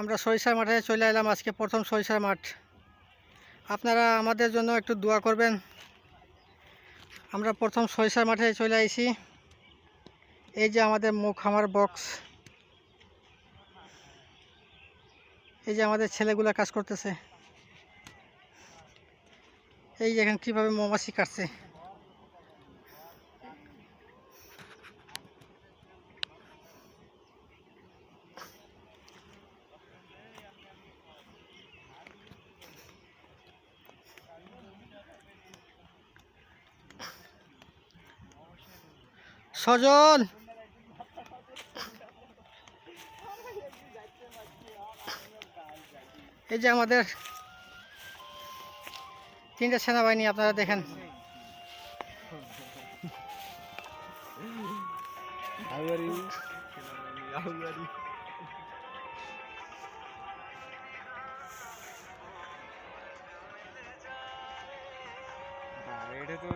আমরা সরিষার মাঠে চলে এলাম, আজকে প্রথম সরিষার মাঠ। আপনারা আমাদের জন্য একটু দোয়া করবেন। আমরা প্রথম সরিষার মাঠে চলে আইছি। এই যে আমাদের মুখ, আমার বক্স এই যে আমাদের ছেলেগুলো কাজ করতেছে। এই যে এখানে কীভাবে মৌমাছি কাটছে। সজল এই যে আমাদের তিনটা সেনাবাহিনী আপনারা দেখেন? এটা তো